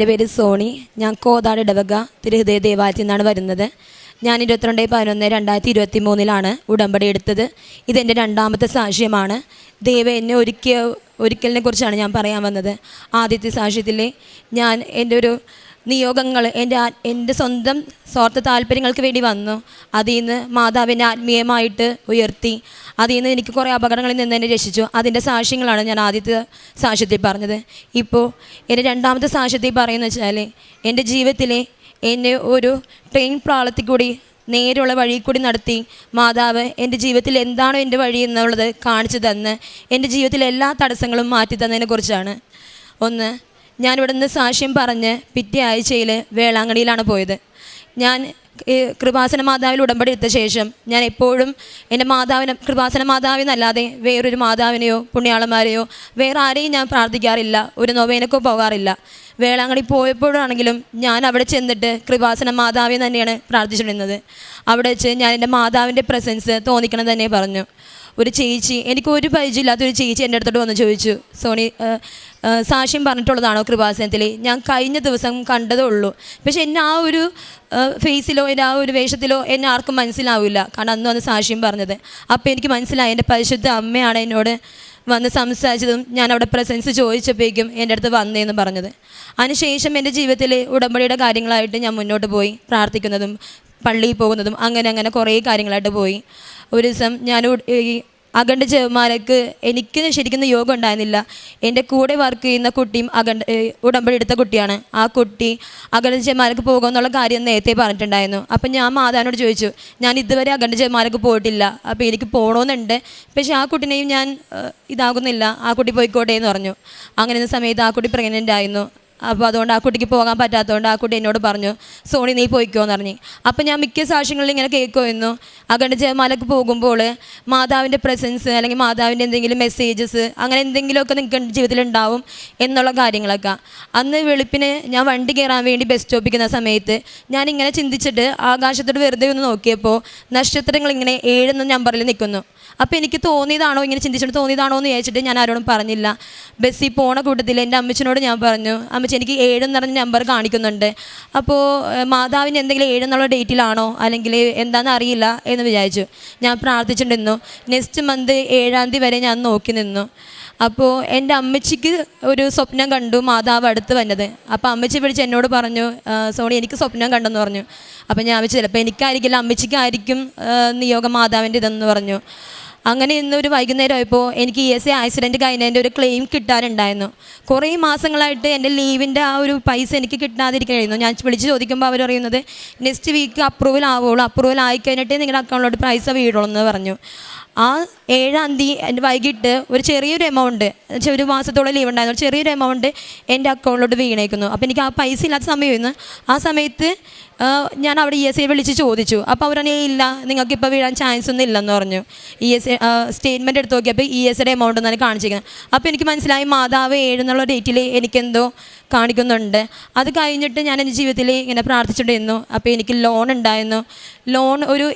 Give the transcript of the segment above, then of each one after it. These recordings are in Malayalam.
എന്റെ പേര് സോണി. ഞാൻ കോതാട് ഇടവക തിരുഹൃദയ ദേവാലയത്തിൽ നിന്നാണ് വരുന്നത്. ഞാൻ ഇരുപത്തിരണ്ട് പതിനൊന്ന് രണ്ടായിരത്തി ഇരുപത്തി മൂന്നിലാണ് ഉടമ്പടി എടുത്തത്. ഇതെന്റെ രണ്ടാമത്തെ സാക്ഷ്യമാണ്. ദൈവം എന്നെ ഒരുക്കിയ ഒരിക്കലിനെ കുറിച്ചാണ് ഞാൻ പറയാൻ വന്നത്. ആദ്യത്തെ സാക്ഷ്യത്തിൽ ഞാൻ എന്റെ ഒരു നിയോഗങ്ങൾ എന്റെ എന്റെ സ്വന്തം സ്വാർത്ഥ താല്പര്യങ്ങൾക്ക് വേണ്ടി വന്നു. അതിൽ നിന്ന് മാതാവിനെ ആത്മീയമായിട്ട് ഉയർത്തി. അതിൽ നിന്ന് എനിക്ക് കുറേ അപകടങ്ങളിൽ നിന്ന് എന്നെ രക്ഷിച്ചു. അതിന്റെ സാക്ഷ്യങ്ങളാണ് ഞാൻ ആദ്യത്തെ സാക്ഷ്യത്തിൽ പറഞ്ഞത്. ഇപ്പോൾ എന്റെ രണ്ടാമത്തെ സാക്ഷ്യത്തിൽ പറയുന്നത് വെച്ചാൽ എന്റെ ജീവിതത്തിലെ എന്നെ ഒരു ട്രെയിൻ പ്രാളത്തിൽ കൂടി നേരെയുള്ള വഴി കൂടി നടത്തി മാതാവ് എന്റെ ജീവിതത്തിൽ എന്താണോ എന്റെ വഴി എന്നുള്ളത് കാണിച്ചു തന്ന് എന്റെ ജീവിതത്തിലെ എല്ലാ തടസ്സങ്ങളും മാറ്റി തന്നതിനെക്കുറിച്ചാണ് ഒന്ന് ഞാനിവിടെ നിന്ന് സാക്ഷ്യം പറഞ്ഞ് പിറ്റേ ആഴ്ചയിൽ വേളാങ്കണിയിലാണ് പോയത്. ഞാൻ കൃപാസന മാതാവിൽ ഉടമ്പടി എടുത്ത ശേഷം ഞാൻ എപ്പോഴും എന്റെ മാതാവിനെ കൃപാസന മാതാവിനല്ലാതെ വേറൊരു മാതാവിനെയോ പുണ്യാളന്മാരെയോ വേറെ ആരെയും ഞാൻ പ്രാർത്ഥിക്കാറില്ല ഒരു നൊവേനക്കോ പോകാറില്ല. വേളാങ്കണി പോയപ്പോഴാണെങ്കിലും ഞാൻ അവിടെ ചെന്നിട്ട് കൃപാസന മാതാവിനെ തന്നെയാണ് പ്രാർത്ഥിച്ചിരുന്നത് അവിടെ വെച്ച് ഞാൻ എന്റെ മാതാവിന്റെ പ്രസൻസ് തോന്നിക്കണം തന്നെ പറഞ്ഞു. ഒരു ചേച്ചി എനിക്ക് ഒരു പരിചയമില്ലാത്ത ഒരു ചേച്ചി എന്റെ അടുത്തോട്ട് വന്ന് ചോദിച്ചു സോണി സാക്ഷ്യം പറഞ്ഞിട്ടുള്ളതാണോ കൃപാസനത്തിൽ? ഞാൻ കഴിഞ്ഞ ദിവസം കണ്ടതേ ഉള്ളൂ. പക്ഷെ എന്നെ ആ ഒരു ഫേസിലോ എന്റെ ആ ഒരു വേഷത്തിലോ എന്നെ ആർക്കും മനസ്സിലാവില്ല. കാരണം അന്ന് വന്ന് സാക്ഷ്യം പറഞ്ഞത്. അപ്പോൾ എനിക്ക് മനസ്സിലായി എന്റെ പരിശുദ്ധ അമ്മയാണ് എന്നോട് വന്ന് സംസാരിച്ചതും ഞാൻ അവിടെ പ്രസൻസ് ചോദിച്ചപ്പോഴേക്കും എന്റെ അടുത്ത് വന്നേന്ന് പറഞ്ഞത്. അതിനുശേഷം എന്റെ ജീവിതത്തിലെ ഉടമ്പടിയുടെ കാര്യങ്ങളായിട്ട് ഞാൻ മുന്നോട്ട് പോയി പ്രാർത്ഥിക്കുന്നതും പള്ളിയിൽ പോകുന്നതും അങ്ങനെ അങ്ങനെ കുറേ കാര്യങ്ങളായിട്ട് പോയി. ഒരു ദിവസം ഞാൻ അഖണ്ഡ ജവന്മാർക്ക് എനിക്ക് ശരിക്കും യോഗം ഉണ്ടായിരുന്നില്ല. എന്റെ കൂടെ വർക്ക് ചെയ്യുന്ന കുട്ടിയും അഖണ്ഡ ഉടമ്പടി എടുത്ത കുട്ടിയാണ്. ആ കുട്ടി അഖണ്ഡ ജവന്മാർക്ക് പോകുമെന്നുള്ള കാര്യം നേരത്തെ പറഞ്ഞിട്ടുണ്ടായിരുന്നു. അപ്പം ഞാൻ മാതാവിനോട് ചോദിച്ചു ഞാൻ ഇതുവരെ അഖണ്ഡ ജവന്മാർക്ക് പോയിട്ടില്ല. അപ്പോൾ എനിക്ക് പോകണമെന്നുണ്ട് പക്ഷേ ആ കുട്ടിനെയും ഞാൻ ഇതാകുന്നില്ല. ആ കുട്ടി പോയിക്കോട്ടെ എന്ന് പറഞ്ഞു. അങ്ങനെ സമയത്ത് ആ കുട്ടി പ്രഗ്നന്റ് ആയിരുന്നു. അപ്പോൾ അതുകൊണ്ട് ആ കുട്ടിക്ക് പോകാൻ പറ്റാത്തതുകൊണ്ട് ആ കുട്ടി എന്നോട് പറഞ്ഞു സോണി നീ പോയിക്കോ എന്ന് പറഞ്ഞു. അപ്പം ഞാൻ മിക്ക സാക്ഷ്യങ്ങളിൽ ഇങ്ങനെ കേൾക്കുമായിരുന്നു. അകണ്ട് ജയമാലക്ക് പോകുമ്പോൾ മാതാവിന്റെ പ്രസൻസ് അല്ലെങ്കിൽ മാതാവിന്റെ എന്തെങ്കിലും മെസ്സേജസ് അങ്ങനെ എന്തെങ്കിലുമൊക്കെ നിങ്ങൾക്ക് ജീവിതത്തിൽ ഉണ്ടാവും എന്നുള്ള കാര്യങ്ങളൊക്കെ. അന്ന് വെളുപ്പിന് ഞാൻ വണ്ടി കയറാൻ വേണ്ടി ബസ് സ്റ്റോപ്പിക്കുന്ന സമയത്ത് ഞാൻ ഇങ്ങനെ ചിന്തിച്ചിട്ട് ആകാശത്തോട് വെറുതെ ഒന്ന് നോക്കിയപ്പോൾ നക്ഷത്രങ്ങൾ ഇങ്ങനെ ഏഴെന്ന നമ്പറിൽ നിൽക്കുന്നു. അപ്പോൾ എനിക്ക് തോന്നിയതാണോ? ഇങ്ങനെ ചിന്തിച്ചിട്ട് തോന്നിയതാണോ എന്ന് ചോദിച്ചിട്ട് ഞാൻ ആരോടും പറഞ്ഞില്ല. ബസ്സിൽ പോണ കൂട്ടത്തിൽ എന്റെ അമ്മച്ചിനോട് ഞാൻ പറഞ്ഞു അമ്മച്ചി എനിക്ക് ഏഴെന്ന് പറഞ്ഞ നമ്പർ കാണിക്കുന്നുണ്ട്. അപ്പോൾ മാതാവിന് എന്തെങ്കിലും ഏഴെന്നുള്ള ഡേറ്റിലാണോ? അല്ലെങ്കിൽ എന്താണെന്ന് അറിയില്ല എന്ന് വിചാരിച്ചു. ഞാൻ പ്രാർത്ഥിച്ചിട്ടുണ്ടിരുന്നു നെക്സ്റ്റ് മന്ത് ഏഴാം തീയതി വരെ ഞാൻ നോക്കി നിന്നു. അപ്പോൾ എന്റെ അമ്മച്ചിക്ക് ഒരു സ്വപ്നം കണ്ടു മാതാവ് അടുത്ത് വന്നത്. അപ്പോൾ അമ്മച്ചി വിളിച്ച് എന്നോട് പറഞ്ഞു സോണി എനിക്ക് സ്വപ്നം കണ്ടെന്ന് പറഞ്ഞു. അപ്പോൾ ഞാൻ വെച്ച് ചിലപ്പോൾ എനിക്കായിരിക്കില്ല അമ്മച്ചിക്കായിരിക്കും നിയോഗം മാതാവിന്റെ ഇതെന്ന് പറഞ്ഞു. അങ്ങനെ ഇന്നൊരു വൈകുന്നേരം ആയപ്പോൾ എനിക്ക് ഇ എസ് എ ആക്സിഡന്റ് കഴിഞ്ഞതിന്റെ ഒരു ക്ലെയിം കിട്ടാനുണ്ടായിരുന്നു. കുറേ മാസങ്ങളായിട്ട് എന്റെ ലീവിന്റെ ആ ഒരു പൈസ എനിക്ക് കിട്ടാതിരിക്കുകയായിരുന്നു. ഞാൻ വിളിച്ച് ചോദിക്കുമ്പോൾ അവർ പറയുന്നത് നെക്സ്റ്റ് വീക്ക് അപ്രൂവൽ ആവുള്ളൂ. അപ്രൂവൽ ആയി കഴിഞ്ഞിട്ടേ നിങ്ങളുടെ അക്കൗണ്ടിലോട്ട് പൈസ വീടുള്ളൂ എന്ന് പറഞ്ഞു. ആ ഏഴാം തീയതി വൈകിട്ട് ഒരു ചെറിയൊരു എമൗണ്ട് എന്നുവെച്ചാൽ ഒരു മാസത്തോളം ലീവ് ഉണ്ടായിരുന്നു. ചെറിയൊരു എമൗണ്ട് എന്റെ അക്കൗണ്ടിലോട്ട് വീണേക്കുന്നു. അപ്പോൾ എനിക്ക് ആ പൈസ ഇല്ലാത്ത സമയമായിരുന്നു. ആ സമയത്ത് ഞാൻ അവിടെ ഇ എസ് ഐ വിളിച്ച് ചോദിച്ചു. അപ്പോൾ പറഞ്ഞു ഇല്ല നിങ്ങൾക്ക് ഇപ്പോൾ വീഴാൻ ചാൻസ് ഒന്നും ഇല്ലെന്ന് പറഞ്ഞു. ഇ എസ് സ്റ്റേറ്റ്മെന്റ് എടുത്ത് നോക്കിയപ്പോൾ ഇ എസ് ഐയുടെ എമൗണ്ട് എന്നാണ് കാണിച്ചിരിക്കുന്നത്. അപ്പോൾ എനിക്ക് മനസ്സിലായി മാതാവ് ഏഴ് എന്നുള്ള ഡേറ്റിൽ എനിക്കെന്തോ കാണിക്കുന്നുണ്ട്. അത് കഴിഞ്ഞിട്ട് ഞാൻ എന്റെ ജീവിതത്തിൽ ഇങ്ങനെ പ്രാർത്ഥിച്ചിട്ടുണ്ടായിരുന്നു അപ്പോൾ എനിക്ക് ലോൺ ഉണ്ടായിരുന്നു. ലോൺ ഒരു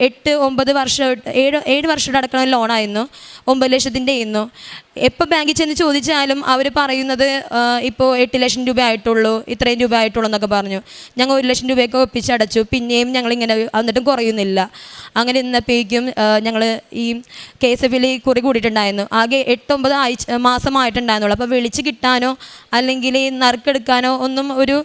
എട്ട് ഒമ്പത് വർഷം ഏഴ് ഏഴ് വർഷം അടക്കണ ലോണായിരുന്നു ഒമ്പത് ലക്ഷത്തിന്റെ ആയിരുന്നു. എപ്പോൾ ബാങ്കിൽ ചെന്ന് ചോദിച്ചാലും അവർ പറയുന്നത് ഇപ്പോൾ എട്ട് ലക്ഷം രൂപ ആയിട്ടുള്ളൂ ഇത്രയും രൂപ ആയിട്ടുള്ളൂ എന്നൊക്കെ പറഞ്ഞു. ഞങ്ങൾ ഒരു ലക്ഷം രൂപയൊക്കെ ഒപ്പിച്ചടച്ചു. പിന്നെയും ഞങ്ങൾ ഇങ്ങനെ എന്നിട്ടും കുറയുന്നില്ല. അങ്ങനെ ഇന്നപ്പോഴേക്കും ഞങ്ങൾ ഈ കെ എസ് എഫിൽ കുറി കൂടിയിട്ടുണ്ടായിരുന്നു. ആകെ എട്ടൊമ്പത് ആഴ്ച മാസമായിട്ടുണ്ടായിരുന്നുള്ളൂ. അപ്പോൾ വിളിച്ച് കിട്ടാനോ അല്ലെങ്കിൽ നറുക്കെടുക്കാനോ ഒന്നും ഒരു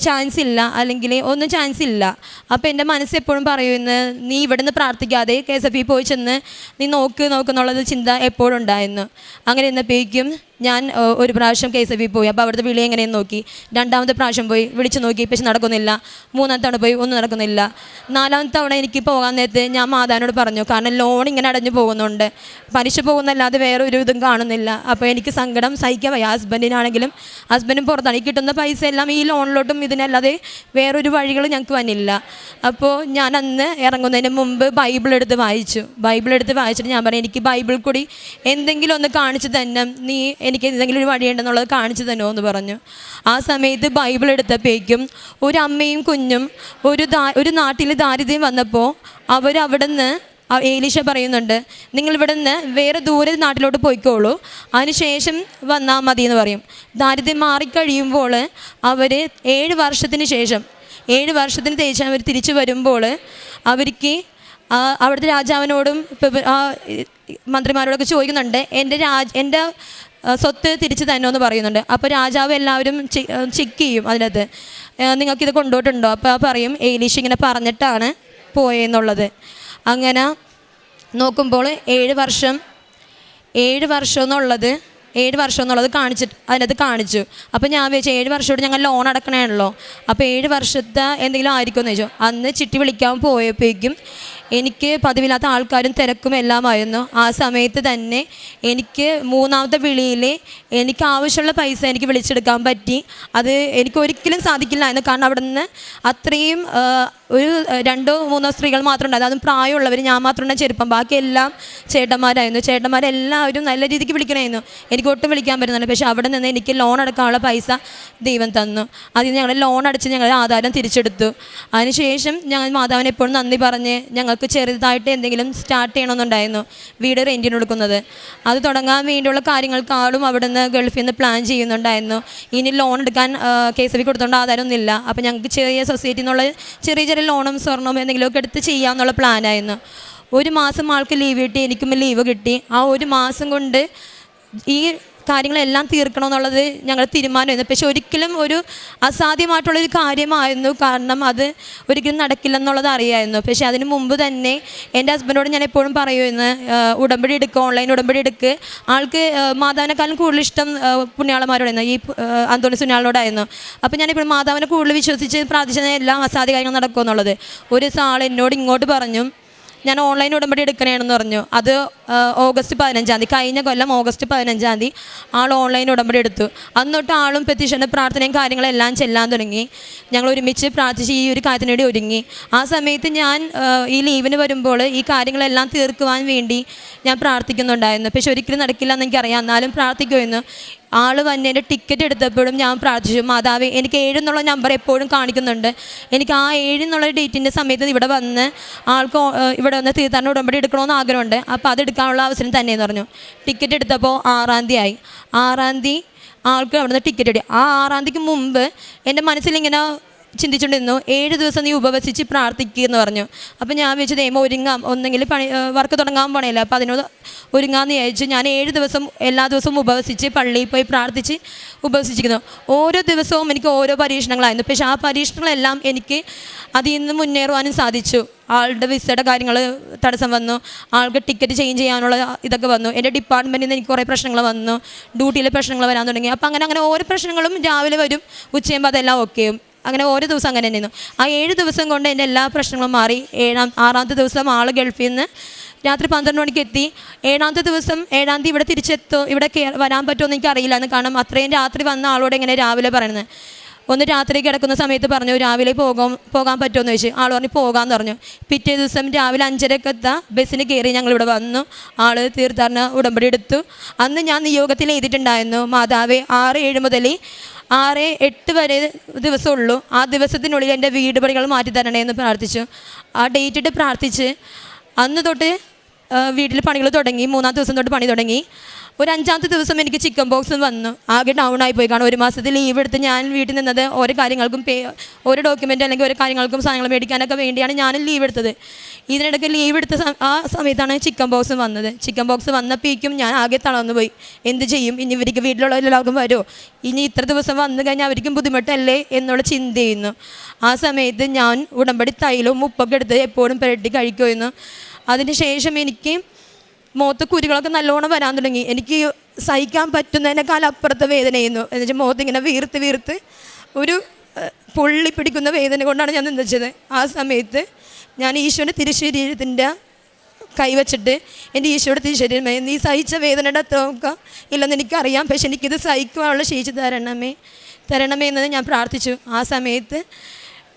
ചാൻസ് ഇല്ല. അല്ലെങ്കിൽ ഒന്നും ചാൻസ് ഇല്ല. അപ്പോൾ എന്റെ മനസ്സ് എപ്പോഴും പറയുമെന്ന് നീ ഇവിടുന്ന് പ്രാർത്ഥിക്കാതെ കെ എസ് എഫ് ഇ പോയി ചെന്ന് നീ നോക്ക് നോക്കുന്നുള്ളത് ചിന്ത എപ്പോഴും ഉണ്ടായിരുന്നു. അങ്ങനെ ഇന്നപ്പോഴേക്കും ഞാൻ ഒരു പ്രാവശ്യം കെ എസ് എഫ് പോയി. അപ്പോൾ അവിടുത്തെ വിളി എങ്ങനെ നോക്കി. രണ്ടാമത്തെ പ്രാവശ്യം പോയി. വിളിച്ചു നോക്കി. പക്ഷെ നടക്കുന്നില്ല. മൂന്നാമത്തെ തവണ പോയി. ഒന്നും നടക്കുന്നില്ല. നാലാമത്തെ തവണ എനിക്ക് പോകാൻ നേരത്തെ ഞാൻ മാതാവിനോട് പറഞ്ഞു. കാരണം ലോൺ ഇങ്ങനെ അടഞ്ഞു പോകുന്നുണ്ട്. പലിശ പോകുന്നല്ലാതെ വേറെ ഒരു ഇതും കാണുന്നില്ല. അപ്പോൾ എനിക്ക് സങ്കടം സഹിക്കാൻ വയ്യ. ഹസ്ബൻഡിനാണെങ്കിലും ഹസ്ബൻഡും പുറത്താണ്. ഈ കിട്ടുന്ന പൈസ എല്ലാം ഈ ലോണിലോട്ടും ഇതിനല്ലാതെ വേറൊരു വഴികൾ ഞങ്ങൾക്ക് വന്നില്ല. അപ്പോൾ ഞാൻ അന്ന് ഇറങ്ങുന്നതിന് മുമ്പ് ബൈബിൾ എടുത്ത് വായിച്ചു. ബൈബിൾ എടുത്ത് വായിച്ചിട്ട് ഞാൻ പറഞ്ഞു എനിക്ക് ബൈബിൾ കൂടി എന്തെങ്കിലും ഒന്ന് കാണിച്ചു തന്നെ നീ എനിക്ക് എന്തെങ്കിലും ഒരു വഴിയുണ്ടെന്നുള്ളത് കാണിച്ചു തന്നോ എന്ന് പറഞ്ഞു. ആ സമയത്ത് ബൈബിൾ എടുത്തപ്പോഴേക്കും ഒരു അമ്മയും കുഞ്ഞും ഒരു ദാ ഒരു നാട്ടിൽ ദാരിദ്ര്യം വന്നപ്പോൾ അവരവിടെ നിന്ന് ഏലീഷ പറയുന്നുണ്ട് നിങ്ങൾ ഇവിടെ നിന്ന് വേറെ ദൂരെ നാട്ടിലോട്ട് പോയിക്കോളൂ. അതിനുശേഷം വന്നാൽ മതി എന്ന് പറയും. ദാരിദ്ര്യം മാറിക്കഴിയുമ്പോൾ അവർ ഏഴ് വർഷത്തിന് ശേഷം ഏഴ് വർഷത്തിന് ശേഷം അവർ തിരിച്ചു വരുമ്പോൾ അവർക്ക് അവിടുത്തെ രാജാവിനോടും മന്ത്രിമാരോടൊക്കെ ചോദിക്കുന്നുണ്ട് എന്റെ രാജ് എന്റെ സ്വത്ത് തിരിച്ചു തന്നോന്ന് പറയുന്നുണ്ട്. അപ്പോൾ രാജാവ് എല്ലാവരും ചെക്ക് ചെയ്യും അതിനകത്ത്. നിങ്ങൾക്കിത് കൊണ്ടുപോയിട്ടുണ്ടോ? അപ്പോൾ പറയും ഏലീഷ് ഇങ്ങനെ പറഞ്ഞിട്ടാണ് പോയെന്നുള്ളത്. അങ്ങനെ നോക്കുമ്പോൾ ഏഴ് വർഷം ഏഴ് വർഷം എന്നുള്ളത് ഏഴ് വർഷം എന്നുള്ളത് കാണിച്ചിട്ട് അതിനകത്ത് കാണിച്ചു. അപ്പോൾ ഞാൻ വിചാരിച്ചു ഏഴ് വർഷത്തോട് ഞങ്ങൾ ലോൺ അടക്കണമല്ലോ അപ്പോൾ ഏഴ് വർഷത്തെ എന്തെങ്കിലും ആയിരിക്കുമെന്ന് ചോദിച്ചു അന്ന് ചിട്ടി വിളിക്കാൻ പോയപ്പോഴേക്കും എനിക്ക് പതിവില്ലാത്ത ആൾക്കാരും തിരക്കും എല്ലാമായിരുന്നു. ആ സമയത്ത് തന്നെ എനിക്ക് മൂന്നാമത്തെ വിളിയിൽ എനിക്ക് ആവശ്യമുള്ള പൈസ എനിക്ക് വിളിച്ചെടുക്കാൻ പറ്റി. അത് എനിക്ക് ഒരിക്കലും സാധിക്കില്ല എന്ന്. കാരണം അവിടെ നിന്ന് അത്രയും ഒരു രണ്ടോ മൂന്നോ സ്ത്രീകൾ മാത്രം ഉണ്ടായിരുന്നു അതും പ്രായമുള്ളവർ ഞാൻ മാത്രം ചെറുപ്പം. ബാക്കി എല്ലാം ചേട്ടന്മാരായിരുന്നു. ചേട്ടന്മാരെല്ലാവരും നല്ല രീതിക്ക് വിളിക്കണമായിരുന്നു. എനിക്ക് ഒട്ടും വിളിക്കാൻ പറ്റുന്നില്ല. പക്ഷേ അവിടെ നിന്ന് എനിക്ക് ലോൺ അടക്കാനുള്ള പൈസ ദൈവം തന്നു. അതിന് ഞങ്ങൾ ലോൺ അടച്ച് ഞങ്ങൾ ആധാരം തിരിച്ചെടുത്തു. അതിനുശേഷം ഞങ്ങൾ മാതാവിനെ എപ്പോഴും നന്ദി പറഞ്ഞ് ഞങ്ങൾക്ക് ചെറുതായിട്ട് എന്തെങ്കിലും സ്റ്റാർട്ട് ചെയ്യണമെന്നുണ്ടായിരുന്നു. വീട് റെന്റിന് കൊടുക്കുന്നത്. അത് തുടങ്ങാൻ വേണ്ടിയുള്ള കാര്യങ്ങൾക്കാളും അവിടെ നിന്ന് ഗൾഫിൽ നിന്ന് പ്ലാൻ ചെയ്യുന്നുണ്ടായിരുന്നു. ഇനി ലോൺ എടുക്കാൻ കെ എസ് ബി കൊടുത്തോണ്ട് ആധാരമൊന്നുമില്ല അപ്പോൾ ഞങ്ങൾക്ക് ചെറിയ സൊസൈറ്റി എന്നുള്ള ചെറിയ ചെറിയ ലോണും സ്വർണവും എന്തെങ്കിലുമൊക്കെ എടുത്ത് ചെയ്യാമെന്നുള്ള പ്ലാനായിരുന്നു. ഒരു മാസം ആൾക്ക് ലീവ് കിട്ടി എനിക്കും ലീവ് കിട്ടി. ആ ഒരു മാസം കൊണ്ട് ഈ കാര്യങ്ങളെല്ലാം തീർക്കണമെന്നുള്ളത് ഞങ്ങൾ തീരുമാനമായിരുന്നു. പക്ഷെ ഒരിക്കലും ഒരു അസാധ്യമായിട്ടുള്ളൊരു കാര്യമായിരുന്നു. കാരണം അത് ഒരിക്കലും നടക്കില്ലെന്നുള്ളത് അറിയായിരുന്നു. പക്ഷേ അതിന് മുമ്പ് തന്നെ എന്റെ ഹസ്ബൻഡോട് ഞാൻ എപ്പോഴും പറയുമായിരുന്നു "ആഹ് ഉടമ്പടി എടുക്കുക ഓൺലൈൻ ഉടമ്പടി എടുക്കുക ആൾക്ക് മാതാവിനെക്കാളും കൂടുതൽ ഇഷ്ടം പുണ്യാളന്മാരോടായിരുന്നു. ഈ അന്തോണി സുനാളിനോടായിരുന്നു അപ്പോൾ ഞാനിപ്പോൾ മാതാവിനെ കൂടുതൽ വിശ്വസിച്ച് പ്രാർത്ഥിച്ചതിനെല്ലാം അസാധ്യ കാര്യങ്ങൾ നടക്കുമെന്നുള്ളത്. ഒരു സാൾ എന്നോട് ഇങ്ങോട്ട് പറഞ്ഞു ഞാൻ ഓൺലൈൻ ഉടമ്പടി എടുക്കണേണെന്ന് പറഞ്ഞു. അത് ഓഗസ്റ്റ് പതിനഞ്ചാം തീയതി കഴിഞ്ഞ കൊല്ലം ഓഗസ്റ്റ് പതിനഞ്ചാം തീയതി ആൾ ഓൺലൈൻ ഉടമ്പടി എടുത്തു. അന്നൊട്ട് ആളും പെറ്റീഷന്റെ പ്രാർത്ഥനയും കാര്യങ്ങളെല്ലാം ചെല്ലാൻ തുടങ്ങി. ഞങ്ങൾ ഒരുമിച്ച് പ്രാർത്ഥിച്ച് ഈ ഒരു കാര്യത്തിന് വേണ്ടി ഒരുങ്ങി. ആ സമയത്ത് ഞാൻ ഈ ലീവിന് വരുമ്പോൾ ഈ കാര്യങ്ങളെല്ലാം തീർക്കുവാൻ വേണ്ടി ഞാൻ പ്രാർത്ഥിക്കുന്നുണ്ടായിരുന്നു. പക്ഷെ ഒരിക്കലും നടക്കില്ല എന്ന് എനിക്കറിയാം. എന്നാലും പ്രാർത്ഥിക്കുമായിരുന്നു ആൾ വന്ന് എന്റെ ടിക്കറ്റ് എടുത്തപ്പോഴും ഞാൻ പ്രാർത്ഥിച്ചു മാതാവ് എനിക്ക് ഏഴ് എന്നുള്ള നമ്പർ എപ്പോഴും കാണിക്കുന്നുണ്ട്. എനിക്ക് ആ ഏഴ് എന്നുള്ള ഡേറ്റിന്റെ സമയത്ത് ഇവിടെ വന്ന് ആൾക്ക് ഇവിടെ വന്ന് തീർത്ഥാടന ഉടമ്പടി എടുക്കണമെന്ന് ആഗ്രഹമുണ്ട്. അപ്പോൾ അത് എടുക്കാനുള്ള അവസരം തന്നെയെന്ന് പറഞ്ഞു. ടിക്കറ്റ് എടുത്തപ്പോൾ ആറാം തീയതി ആയി. ആറാം തീയതി ആൾക്ക് അവിടുന്ന് ടിക്കറ്റ് എടുക്കും ആ ആറാം തീയതിക്ക് മുമ്പ് എന്റെ മനസ്സിലിങ്ങനെ ചിന്തിച്ചുകൊണ്ടിരുന്നു ഏഴ് ദിവസം നീ ഉപവസിച്ച് പ്രാർത്ഥിക്കുക എന്ന് പറഞ്ഞു. അപ്പം ഞാൻ വെച്ച് നിയമം ഒരുങ്ങാം. ഒന്നെങ്കിൽ പണി വർക്ക് തുടങ്ങാൻ പോണേല. അപ്പം അതിനോട് ഒരുങ്ങാമെന്ന് വിചാരിച്ചു. ഞാൻ ഏഴ് ദിവസം എല്ലാ ദിവസവും ഉപവസിച്ച് പള്ളിയിൽ പോയി പ്രാർത്ഥിച്ച് ഉപവസിച്ചിരിക്കുന്നു. ഓരോ ദിവസവും എനിക്ക് ഓരോ പരീക്ഷണങ്ങളായിരുന്നു. പക്ഷേ ആ പരീക്ഷണങ്ങളെല്ലാം എനിക്ക് അതിൽ നിന്ന് മുന്നേറുവാനും സാധിച്ചു. ആളുടെ വിസയുടെ കാര്യങ്ങൾ തടസ്സം വന്നു. ആൾക്ക് ടിക്കറ്റ് ചേഞ്ച് ചെയ്യാനുള്ള ഇതൊക്കെ വന്നു. എന്റെ ഡിപ്പാർട്ട്മെന്റിൽ നിന്ന് എനിക്ക് കുറേ പ്രശ്നങ്ങൾ വന്നു. ഡ്യൂട്ടിയിലെ പ്രശ്നങ്ങൾ വരാൻ തുടങ്ങി. അപ്പോൾ അങ്ങനെ അങ്ങനെ ഓരോ പ്രശ്നങ്ങളും രാവിലെ വരും ഉച്ചയുമ്പോൾ അതെല്ലാം ഓക്കെയും അങ്ങനെ ഓരോ ദിവസം അങ്ങനെ നിന്നു. ആ ഏഴ് ദിവസം കൊണ്ട് എന്റെ എല്ലാ പ്രശ്നങ്ങളും മാറി. ഏഴാം ആറാമത്തെ ദിവസം ആൾ ഗൾഫിൽ നിന്ന് രാത്രി പന്ത്രണ്ട് മണിക്ക് എത്തി. ഏഴാമത്തെ ദിവസം ഏഴാം തീയതി ഇവിടെ തിരിച്ചെത്തോ ഇവിടെ വരാൻ പറ്റുമോ എന്ന് എനിക്ക് എന്ന് കാരണം അത്രയും രാത്രി വന്ന ആളോട് എങ്ങനെ രാവിലെ പറയുന്നത് ഒന്ന് രാത്രി കിടക്കുന്ന സമയത്ത് പറഞ്ഞു രാവിലെ പോകാം പോകാൻ പറ്റുമോ എന്ന് ചോദിച്ചു. ആൾ പറഞ്ഞു പോകാമെന്ന് പറഞ്ഞു. പിറ്റേ ദിവസം രാവിലെ അഞ്ചരക്ക് എത്താ ബസ്സിന് കയറി ഞങ്ങൾ ഇവിടെ വന്നു. ആൾ തീർത്ഥാടന ഉടമ്പടി എടുത്തു. അന്ന് ഞാൻ നിയോഗത്തിൽ എഴുതിയിട്ടുണ്ടായിരുന്നു മാതാവേ ആറ് ഏഴ് മുതൽ ആറ് എട്ട് വരെ ദിവസമുള്ളൂ. ആ ദിവസത്തിനുള്ളിൽ എന്റെ വീട് പണികൾ മാറ്റി തരണേ എന്ന് പ്രാർത്ഥിച്ചു. ആ ഡേറ്റ് ഇട്ട് പ്രാർത്ഥിച്ച് അന്ന് തൊട്ട് വീട്ടിൽ പണികൾ തുടങ്ങി. മൂന്നാം ദിവസം തൊട്ട് പണി തുടങ്ങി. ഒരു അഞ്ചാമത്തെ ദിവസം എനിക്ക് ചിക്കൻ ബോക്സ് വന്നു. ആകെ ഡൗൺ ആയി പോയി. കാരണം ഒരു മാസത്തിൽ ലീവ് എടുത്ത് ഞാൻ വീട്ടിൽ നിന്നത് ഓരോ കാര്യങ്ങൾക്കും പേ ഓരോ ഡോക്യുമെന്റ് അല്ലെങ്കിൽ ഓരോ കാര്യങ്ങൾക്കും സാധനങ്ങൾ മേടിക്കാനൊക്കെ വേണ്ടിയാണ് ഞാൻ ലീവ് എടുത്തത്. ഇതിനിടയ്ക്ക് ലീവ് എടുത്ത ആ സമയത്താണ് ചിക്കൻ ബോക്സ് വന്നത്. ചിക്കൻ ബോക്സ് വന്നപ്പോഴേക്കും ഞാൻ ആകെ തളർന്നു പോയി. എന്ത് ചെയ്യും? ഇനി ഇവർക്ക് വീട്ടിലുള്ള എല്ലാവർക്കും വരുമോ ഇനി ഇത്ര ദിവസം വന്നു കഴിഞ്ഞാൽ അവർക്കും ബുദ്ധിമുട്ടല്ലേ എന്നുള്ള ചിന്ത ചെയ്യുന്നു. ആ സമയത്ത് ഞാൻ ഉടമ്പടി തൈലവും ഉപ്പൊക്കെ എടുത്ത് എപ്പോഴും പുരട്ടി കഴിക്കുമായിരുന്നു. അതിന് ശേഷം എനിക്ക് മുഖത്ത് കുരുകളൊക്കെ നല്ലോണം വരാൻ തുടങ്ങി. എനിക്ക് സഹിക്കാൻ പറ്റുന്നതിനേക്കാൾ അപ്പുറത്തെ വേദനയായിരുന്നു എന്ന് വെച്ചാൽ മുഖത്ത് ഇങ്ങനെ വീർത്ത് വീർത്ത് ഒരു പുള്ളി പിടിക്കുന്ന വേദന കൊണ്ടാണ് ഞാൻ നിന്നിച്ചത്. ആ സമയത്ത് ഞാൻ ഈശോന്റെ തിരുശരീരത്തിന്റെ കൈവച്ചിട്ട് എന്റെ ഈശോയുടെ തിരുശരീരമേ നീ സഹിച്ച വേദനയുടെ തോക്ക ഇല്ലെന്ന് എനിക്കറിയാം. പക്ഷെ എനിക്കിത് സഹിക്കുവാനുള്ള ശേഷി തരണമേ തരണമേ എന്നത് ഞാൻ പ്രാർത്ഥിച്ചു. ആ സമയത്ത്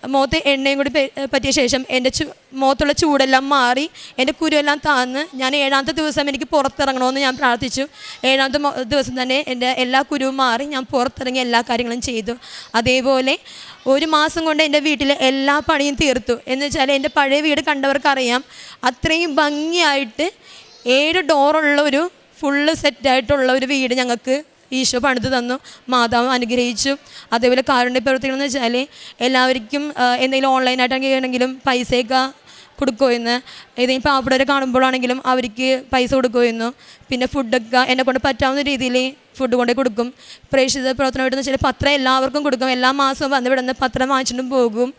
മുഖത്ത് എണ്ണയും കൂടി പറ്റിയ ശേഷം എന്റെ ചു മുഖത്തുള്ള ചൂടെല്ലാം മാറി എന്റെ കുരുവെല്ലാം താന്ന് ഞാൻ ഏഴാമത്തെ ദിവസം എനിക്ക് പുറത്തിറങ്ങണമെന്ന് ഞാൻ പ്രാർത്ഥിച്ചു. ഏഴാമത്തെ ദിവസം തന്നെ എന്റെ എല്ലാ കുരുവും മാറി ഞാൻ പുറത്തിറങ്ങി എല്ലാ കാര്യങ്ങളും ചെയ്തു. അതേപോലെ ഒരു മാസം കൊണ്ട് എന്റെ വീട്ടിലെ എല്ലാ പണിയും തീർത്തു. എന്ന് വെച്ചാൽ എന്റെ പഴയ വീട് കണ്ടവർക്കറിയാം. അത്രയും ഭംഗിയായിട്ട് ഏഴ് ഡോറുള്ള ഒരു ഫുള്ള് സെറ്റായിട്ടുള്ള ഒരു വീട് ഞങ്ങൾക്ക് ഈശോ പണിത് തന്നു മാതാവ് അനുഗ്രഹിച്ചു. അതേപോലെ കാരുണ്യ പ്രവർത്തികൾ എന്ന് വെച്ചാൽ എല്ലാവർക്കും എന്തെങ്കിലും ഓൺലൈനായിട്ടാണെങ്കിലും പൈസയൊക്കെ കൊടുക്കുമെന്ന് ഏതെങ്കിലും പാവപ്പെട്ടവരെ കാണുമ്പോഴാണെങ്കിലും അവർക്ക് പൈസ കൊടുക്കുമെന്നു പിന്നെ ഫുഡൊക്കെ എന്നെ കൊണ്ട് പറ്റാവുന്ന രീതിയിൽ ഫുഡ് കൊണ്ടേ കൊടുക്കും. പ്രേക്ഷിത പ്രവർത്തനമായിട്ടെന്ന് വെച്ചാൽ പത്രം എല്ലാവർക്കും കൊടുക്കും. എല്ലാ മാസവും വന്ന് ഇവിടെ നിന്ന് പത്രം വാങ്ങിച്ചിട്ടും പോകും.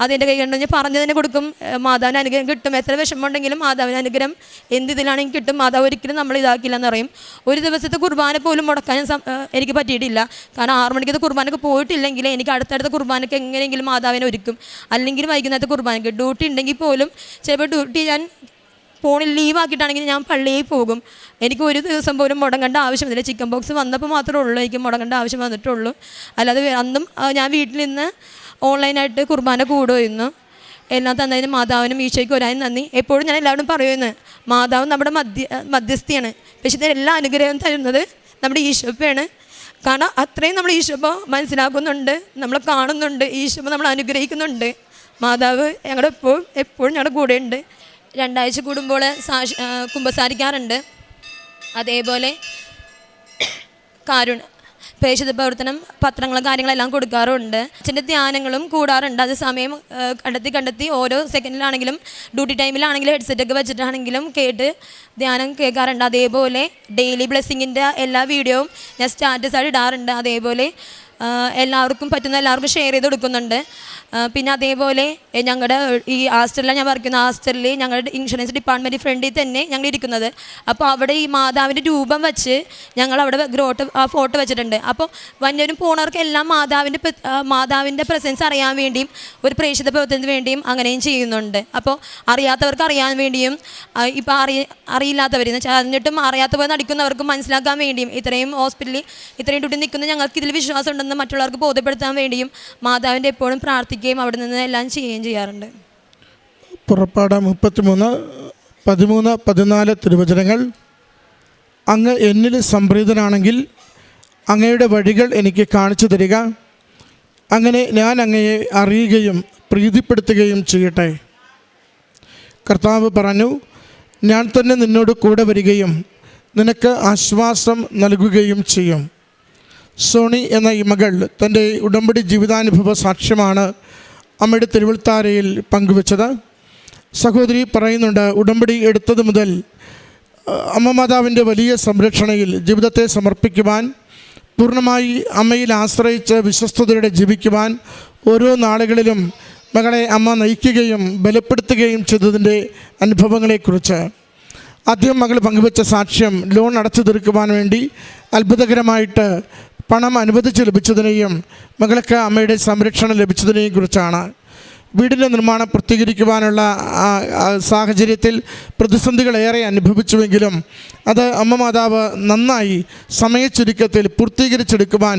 അതിന്റെ കൈ കണ്ടു ഞാൻ പറഞ്ഞു തന്നെ കൊടുക്കും. മാതാവിന് അനുഗ്രഹം കിട്ടും. എത്ര വിഷമമുണ്ടെങ്കിലും മാതാവിന് അനുഗ്രഹം എന്ത് ഇതിലാണെങ്കിൽ കിട്ടും. മാതാവ് ഒരിക്കലും നമ്മൾ ഇതാക്കില്ല എന്ന് പറയും. ഒരു ദിവസത്തെ കുർബാന പോലും ഏഹ് എനിക്ക് പറ്റിയിട്ടില്ല. കാരണം ആറു മണിക്കത്തെ കുർബാനക്ക് പോയിട്ടില്ലെങ്കിൽ എനിക്ക് അടുത്തടുത്ത കുർബാനക്ക് എങ്ങനെയെങ്കിലും മാതാവിനെ ഒരുക്കും. അല്ലെങ്കിൽ വൈകുന്നേരത്തെ കുർബാനക്ക്. ഡ്യൂട്ടി ഉണ്ടെങ്കിൽ പോലും ചിലപ്പോൾ ഡ്യൂട്ടി ഞാൻ ഫോണിൽ ലീവ് ആക്കിയിട്ടാണെങ്കിൽ ഞാൻ പള്ളിയിൽ പോകും. എനിക്ക് ഒരു ദിവസം പോലും മുടങ്ങേണ്ട ആവശ്യമില്ല. ചിക്കൻ ബോക്സ് വന്നപ്പോൾ മാത്രമേ ഉള്ളൂ. എനിക്ക് മുടങ്ങേണ്ട ആവശ്യം വന്നിട്ടുള്ളൂ. അല്ലാതെ അന്നും ഞാൻ വീട്ടിൽ നിന്ന് ഓൺലൈനായിട്ട് കുർബാന കൂടുമായിരുന്നു എല്ലാം തന്നതിന് മാതാവിനും ഈശോയ്ക്കും ഒരായും നന്ദി. എപ്പോഴും ഞാൻ എല്ലാവരും പറയുമെന്ന് മാതാവ് നമ്മുടെ മധ്യ മധ്യസ്ഥയാണ്. പക്ഷേ എല്ലാ അനുഗ്രഹവും തരുന്നത് നമ്മുടെ ഈശോപ്പയാണ് കാരണം അത്രയും നമ്മൾ ഈശോപ്പ മനസ്സിലാക്കുന്നുണ്ട് നമ്മൾ കാണുന്നുണ്ട് ഈശോപ്പ നമ്മൾ അനുഗ്രഹിക്കുന്നുണ്ട്. മാതാവ് ഞങ്ങളുടെ എപ്പോഴും എപ്പോഴും ഞങ്ങളുടെ കൂടെയുണ്ട്. രണ്ടാഴ്ച കൂടുമ്പോൾ സാക്ഷി കുമ്പസാരിക്കാറുണ്ട്. അതേപോലെ കാരുണ പ്രേക്ഷിത പ്രവർത്തനം പത്രങ്ങളും കാര്യങ്ങളെല്ലാം കൊടുക്കാറുണ്ട്. അച്ഛന്റെ ധ്യാനങ്ങളും കൂടാറുണ്ട്. അത് സമയം കണ്ടെത്തി കണ്ടെത്തി ഓരോ സെക്കൻഡിലാണെങ്കിലും ഡ്യൂട്ടി ടൈമിലാണെങ്കിലും ഹെഡ്സെറ്റൊക്കെ വെച്ചിട്ടാണെങ്കിലും കേട്ട് ധ്യാനം കേൾക്കാറുണ്ട്. അതേപോലെ ഡെയിലി ബ്ലെസ്സിങ്ങിന്റെ എല്ലാ വീഡിയോയും ഞാൻ സ്റ്റാറ്റസായിട്ട് ഇടാറുണ്ട്. അതേപോലെ എല്ലാവർക്കും പറ്റുന്ന എല്ലാവർക്കും ഷെയർ ചെയ്ത് കൊടുക്കുന്നുണ്ട്. പിന്നെ അതേപോലെ ഞങ്ങളുടെ ഈ ഹാസ്റ്റലിലാണ് ഞാൻ വർക്കുന്ന ഹാസ്റ്റലിൽ ഞങ്ങളുടെ ഇൻഷുറൻസ് ഡിപ്പാർട്ട്മെന്റ് ഫ്രണ്ടിൽ തന്നെ ഞങ്ങൾ ഇരിക്കുന്നത്. അപ്പോൾ അവിടെ ഈ മാതാവിന്റെ രൂപം വെച്ച് ഞങ്ങൾ അവിടെ ഗ്രോട്ട് ആ ഫോട്ടോ വെച്ചിട്ടുണ്ട്. അപ്പോൾ വന്യവരും പോണവർക്ക് എല്ലാം മാതാവിന്റെ മാതാവിന്റെ പ്രസൻസ് അറിയാൻ വേണ്ടിയും ഒരു പ്രേക്ഷിത പ്രവർത്തനത്തിന് വേണ്ടിയും അങ്ങനെയും ചെയ്യുന്നുണ്ട്. അപ്പോൾ അറിയാത്തവർക്ക് അറിയാൻ വേണ്ടിയും ഇപ്പോൾ അറിയ അറിയില്ലാത്തവർ എന്നിട്ടും അറിഞ്ഞിട്ടും അറിയാത്തവർ നടിക്കുന്നവർക്കും മനസ്സിലാക്കാൻ വേണ്ടിയും ഇത്രയും ഹോസ്പിറ്റലിൽ ഇത്രയും ഡ്യൂട്ടി നിൽക്കുന്ന ഞങ്ങൾക്ക് ഇതിൽ വിശ്വാസം ഉണ്ടെന്ന് മറ്റുള്ളവർക്ക് ബോധ്യപ്പെടുത്താൻ വേണ്ടിയും മാതാവിന്റെ എപ്പോഴും പ്രാർത്ഥിക്കുകയും അവിടെ നിന്ന് എല്ലാം ചെയ്യുകയും ചെയ്യാറുണ്ട്. പുറപ്പാട് മുപ്പത്തിമൂന്ന് പതിമൂന്ന് പതിനാല് തിരുവചനങ്ങൾ. അങ്ങ് എന്നിൽ സംപ്രീതനാണെങ്കിൽ അങ്ങയുടെ വഴികൾ എനിക്ക് കാണിച്ചു തരിക. അങ്ങനെ ഞാൻ അങ്ങയെ അറിയുകയും പ്രീതിപ്പെടുത്തുകയും ചെയ്യട്ടെ. കർത്താവ് പറഞ്ഞു ഞാൻ തന്നെ നിന്നോട് കൂടെ വരികയും നിനക്ക് ആശ്വാസം നൽകുകയും ചെയ്യും. സോണി എന്ന ഈ മകൾ തന്റെ ഉടമ്പടി ജീവിതാനുഭവ സാക്ഷ്യമാണ് അമ്മയുടെ തിരുവൾത്താരയിൽ പങ്കുവച്ചത്. സഹോദരി പറയുന്നുണ്ട് ഉടമ്പടി എടുത്തത് മുതൽ അമ്മ മാതാവിന്റെ വലിയ സംരക്ഷണയിൽ ജീവിതത്തെ സമർപ്പിക്കുവാൻ പൂർണമായി അമ്മയിൽ ആശ്രയിച്ച് വിശ്വസ്തതയോടെ ജീവിക്കുവാൻ ഓരോ നാളുകളിലും മകളെ അമ്മ നയിക്കുകയും ബലപ്പെടുത്തുകയും ചെയ്തതിന്റെ അനുഭവങ്ങളെക്കുറിച്ച്. ആദ്യം മകൾ പങ്കുവച്ച സാക്ഷ്യം ലോൺ അടച്ചു തീർക്കുവാൻ വേണ്ടി അത്ഭുതകരമായിട്ട് പണം അനുവദിച്ച് ലഭിച്ചതിനെയും മകൾക്ക് അമ്മയുടെ സംരക്ഷണം ലഭിച്ചതിനെയും കുറിച്ചാണ്. വീടിന്റെ നിർമ്മാണം പൂർത്തീകരിക്കുവാനുള്ള സാഹചര്യത്തിൽ പ്രതിസന്ധികളേറെ അനുഭവിച്ചുവെങ്കിലും അത് അമ്മ മാതാവ് നന്നായി സമയച്ചുരുക്കത്തിൽ പൂർത്തീകരിച്ചെടുക്കുവാൻ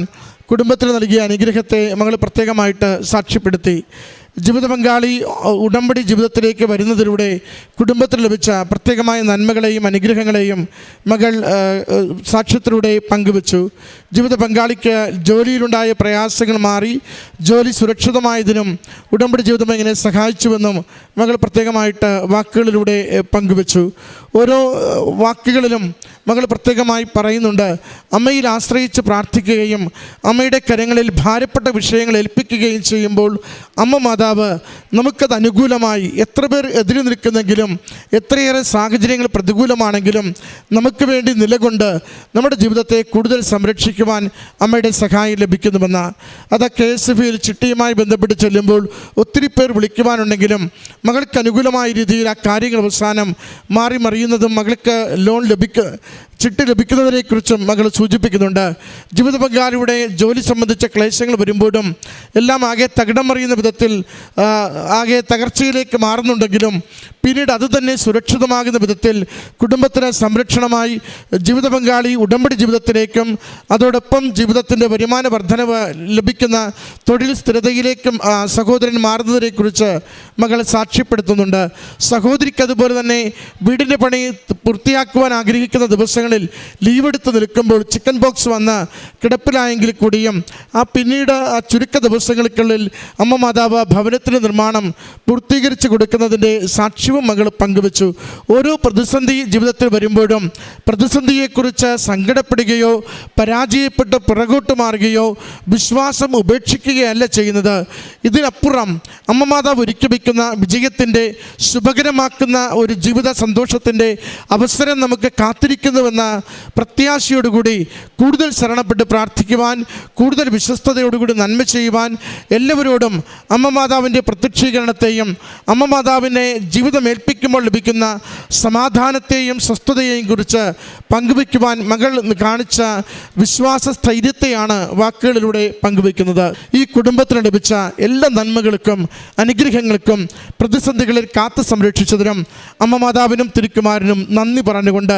കുടുംബത്തിന് നൽകിയ അനുഗ്രഹത്തെ മകൾ പ്രത്യേകമായിട്ട് സാക്ഷ്യപ്പെടുത്തി. ജീവിത പങ്കാളി ഉടമ്പടി ജീവിതത്തിലേക്ക് വരുന്നതിലൂടെ കുടുംബത്തിൽ ലഭിച്ച പ്രത്യേകമായ നന്മകളെയും അനുഗ്രഹങ്ങളെയും മകൾ സാക്ഷ്യത്തിലൂടെ പങ്കുവച്ചു. ജീവിത പങ്കാളിക്ക് ജോലിയിലുണ്ടായ പ്രയാസങ്ങൾ മാറി ജോലി സുരക്ഷിതമായതിനും ഉടമ്പടി ജീവിതം എങ്ങനെ സഹായിച്ചുവെന്നും മകൾ പ്രത്യേകമായിട്ട് വാക്കുകളിലൂടെ പങ്കുവച്ചു. ഓരോ വാക്കുകളിലും മകൾ പ്രത്യേകമായി പറയുന്നുണ്ട് അമ്മയിൽ ആശ്രയിച്ച് പ്രാർത്ഥിക്കുകയും അമ്മയുടെ കരങ്ങളിൽ ഭാരപ്പെട്ട വിഷയങ്ങൾ ഏൽപ്പിക്കുകയും ചെയ്യുമ്പോൾ അമ്മ മാതാവ് നമുക്കത് അനുകൂലമായി എത്ര പേർ എതിരി നിൽക്കുന്നെങ്കിലും എത്രയേറെ സാഹചര്യങ്ങൾ പ്രതികൂലമാണെങ്കിലും നമുക്ക് വേണ്ടി നിലകൊണ്ട് നമ്മുടെ ജീവിതത്തെ കൂടുതൽ സംരക്ഷിക്കുവാൻ അമ്മയുടെ സഹായം ലഭിക്കുന്നുവെന്ന്. അത് കെ എസ് എഫ് ചിട്ടിയുമായി ബന്ധപ്പെട്ട് ചെല്ലുമ്പോൾ ഒത്തിരി പേർ വിളിക്കുവാനുണ്ടെങ്കിലും മകൾക്ക് അനുകൂലമായ രീതിയിൽ ആ കാര്യങ്ങൾ അവസാനം മാറി മറിയുന്നതും മകൾക്ക് ലോൺ ലഭിക്ക ചിട്ടി ലഭിക്കുന്നതിനെക്കുറിച്ചും മകൾ സൂചിപ്പിക്കുന്നുണ്ട്. ജീവിത പങ്കാളിയുടെ ജോലി സംബന്ധിച്ച ക്ലേശങ്ങൾ വരുമ്പോഴും എല്ലാം ആകെ തകിടം മറിയുന്ന വിധത്തിൽ ആകെ തകർച്ചയിലേക്ക് മാറുന്നുണ്ടെങ്കിലും പിന്നീട് അത് തന്നെ സുരക്ഷിതമാകുന്ന വിധത്തിൽ കുടുംബത്തിന് സംരക്ഷണമായി ജീവിത പങ്കാളി ഉടമ്പടി ജീവിതത്തിലേക്കും അതോടൊപ്പം ജീവിതത്തിന്റെ വരുമാന വർധനവ് ലഭിക്കുന്ന തൊഴിൽ സ്ഥിരതയിലേക്കും സഹോദരൻ മാറുന്നതിനെക്കുറിച്ച് മകൾ സാക്ഷ്യപ്പെടുത്തുന്നുണ്ട്. സഹോദരിക്ക് അതുപോലെ തന്നെ വീടിന്റെ പണി പൂർത്തിയാക്കുവാൻ ആഗ്രഹിക്കുന്ന ദിവസങ്ങളിൽ ലീവെടുത്ത് നിൽക്കുമ്പോൾ ചിക്കൻ ബോക്സ് വന്ന് കിടപ്പിലായെങ്കിൽ കൂടിയും ആ പിന്നീട് ആ ചുരുക്ക ദിവസങ്ങൾക്കുള്ളിൽ അമ്മ മാതാവ് ഭവനത്തിന്റെ നിർമ്മാണം പൂർത്തീകരിച്ച് കൊടുക്കുന്നതിന്റെ സാക്ഷ്യവും മകൾ പങ്കുവച്ചു. ഓരോ പ്രതിസന്ധി ജീവിതത്തിൽ വരുമ്പോഴും പ്രതിസന്ധിയെക്കുറിച്ച് സങ്കടപ്പെടുകയോ പരാജയപ്പെട്ട് പുറകോട്ട് മാറുകയോ വിശ്വാസം ഉപേക്ഷിക്കുകയല്ല ചെയ്യുന്നത്. ഇതിനപ്പുറം അമ്മ മാതാവ് ഒരുക്കി വയ്ക്കുന്ന വിജയത്തിന്റെ ശുഭകരമാക്കുന്ന ഒരു ജീവിത സന്തോഷത്തിന്റെ അവസരം നമുക്ക് കാത്തിരിക്കുന്നുവെന്ന പ്രത്യാശയോടുകൂടി കൂടുതൽ ശരണപ്പെട്ട് പ്രാർത്ഥിക്കുവാൻ കൂടുതൽ വിശ്വസ്തയോടുകൂടി നന്മ ചെയ്യുവാൻ എല്ലാവരോടും അമ്മ മാതാവിന്റെ പ്രത്യക്ഷീകരണത്തെയും അമ്മ മാതാവിനെ ജീവിതം ഏൽപ്പിക്കുമ്പോൾ ലഭിക്കുന്ന സമാധാനത്തെയും സ്വസ്ഥതയെയും കുറിച്ച് പങ്കുവയ്ക്കുവാൻ മകൾ കാണിച്ച വിശ്വാസ സ്ഥൈര്യത്തെയാണ് വാക്കുകളിലൂടെ പങ്കുവയ്ക്കുന്നത്. ഈ കുടുംബത്തിന് ലഭിച്ച എല്ലാ നന്മകൾക്കും അനുഗ്രഹങ്ങൾക്കും പ്രതിസന്ധികളിൽ കാത്തു സംരക്ഷിച്ചതിനും അമ്മ മാതാവിനും തിരുക്കുമാരനും നന്ദി പറഞ്ഞുകൊണ്ട്